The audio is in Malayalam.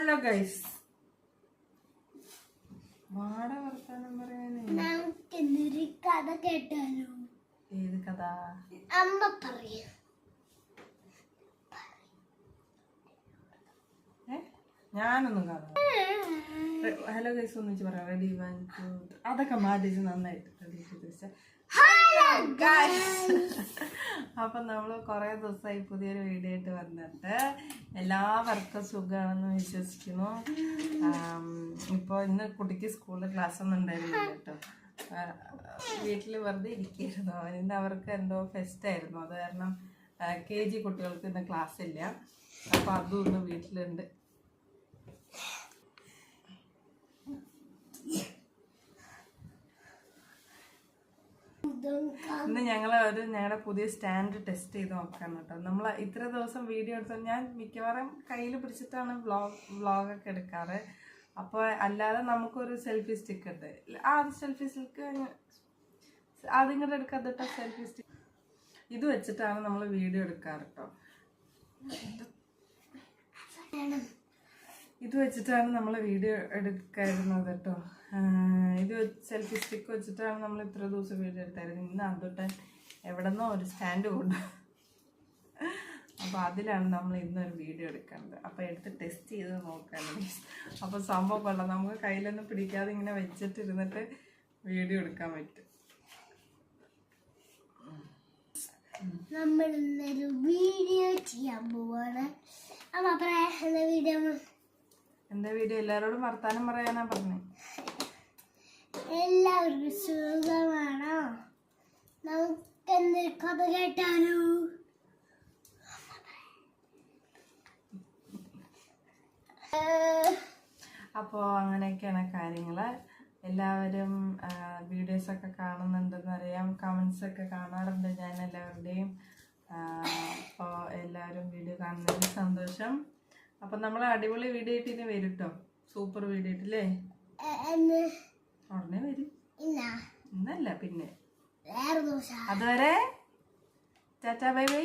ഹലോ ഗൈസ് വാട വർത്താനം പറയാനേ. കഥ കേട്ടാലോ? ഏത് കഥ? അമ്മ പറയാ. ഞാനൊന്നും കാണാം ഹലോ ഗൈസ് ഒന്നിച്ച് പറയാം. റെഡി വൺ ടു അതൊക്കെ മാറ്റിച്ച് നന്നായിട്ട് റെഡി ടു അപ്പൊ നമ്മൾ കുറെ ദിവസമായി പുതിയൊരു വീഡിയോ ആയിട്ട് വന്നിട്ട്. എല്ലാവർക്കും സുഖമാണെന്ന് വിശ്വസിക്കുന്നു. ഇപ്പൊ ഇന്ന് കുട്ടിക്ക് സ്കൂളിൽ ക്ലാസ് ഒന്നും ഉണ്ടായിരുന്നില്ല കേട്ടോ. വീട്ടിൽ വെറുതെ ഇരിക്കുകയായിരുന്നു ഇന്ന് അവർക്ക് എന്തോ ഫെസ്റ്റ് ആയിരുന്നു. അത് കാരണം കെ ജി കുട്ടികൾക്ക് ഇന്ന് ക്ലാസ് ഇല്ല. അപ്പൊ അതും ഇന്ന് വീട്ടിലുണ്ട്. ഇന്ന് ഞങ്ങൾ ഒരു ഞങ്ങളുടെ പുതിയ സ്റ്റാൻഡ് ടെസ്റ്റ് ചെയ്ത് നോക്കാൻ കേട്ടോ. നമ്മൾ ഇത്ര ദിവസം വീഡിയോ എടുത്തത് ഞാൻ മിക്കവാറും കയ്യിൽ പിടിച്ചിട്ടാണ് വ്ലോഗ് വ്ലോഗൊക്കെ എടുക്കാറ്. അപ്പോൾ അല്ലാതെ നമുക്കൊരു സെൽഫി സ്റ്റിക്ക് ഉണ്ട്. ആ സെൽഫി സ്റ്റിക്ക് അതിങ്ങോട്ട് എടുക്കാത്ത സെൽഫി സ്റ്റിക്ക്. ഇത് വെച്ചിട്ടാണ് നമ്മൾ വീഡിയോ എടുക്കാറ് കേട്ടോ. ഇത് വെച്ചിട്ടാണ് നമ്മൾ വീഡിയോ എടുക്കായിരുന്നത് കേട്ടോ. ഇത് സെൽഫി സ്റ്റിക്ക് വെച്ചിട്ടാണ് നമ്മൾ ഇത്ര ദിവസം വീഡിയോ എടുത്തായിരുന്നു ഇന്ന് അതുകൊണ്ട് എവിടെന്നോ ഒരു സ്റ്റാൻഡ് കൊണ്ട്. അപ്പോൾ അതിലാണ് നമ്മൾ ഇന്നൊരു വീഡിയോ എടുക്കുന്നത്. അപ്പോൾ എടുത്ത് ടെസ്റ്റ് ചെയ്ത് നോക്കാനാണ് അപ്പോൾ സംഭവം നമുക്ക് കയ്യിലൊന്നും പിടിക്കാതെ ഇങ്ങനെ വെച്ചിട്ടിരുന്നിട്ട് വീഡിയോ എടുക്കാൻ പറ്റും. നമ്മൾ വീഡിയോ ചെയ്യാൻ പോവാണ്. അപ്പോൾ പറയാ വീഡിയോ എന്താ വീഡിയോ? എല്ലാവരോടും വർത്താനം പറയാനാ പറഞ്ഞത് എല്ലാവർക്കും സുഖമാണോ? നമുക്ക് എന്ത് കഥ കേട്ടാലോ? ഏഹ്, അപ്പോൾ അങ്ങനെയൊക്കെയാണ് കാര്യങ്ങൾ എല്ലാവരും വീഡിയോസൊക്കെ കാണുന്നുണ്ടെന്ന് അറിയാം കമന്റ്സ് ഒക്കെ കാണാറുണ്ട് ഞാൻ എല്ലാവരുടെയും. അപ്പോൾ എല്ലാവരും വീഡിയോ കാണുന്നതിൽ സന്തോഷം. അപ്പം നമ്മൾ അടിപൊളി വീഡിയോ ആയിട്ട് ഇനി വരും കേട്ടോ സൂപ്പർ വീഡിയോ ആയിട്ടില്ലേ എ- എന്ന്? ഉടനെ വരും. ഇന്നല്ല പിന്നെ. അതുവരെ ടാറ്റാ ബൈ ബൈ.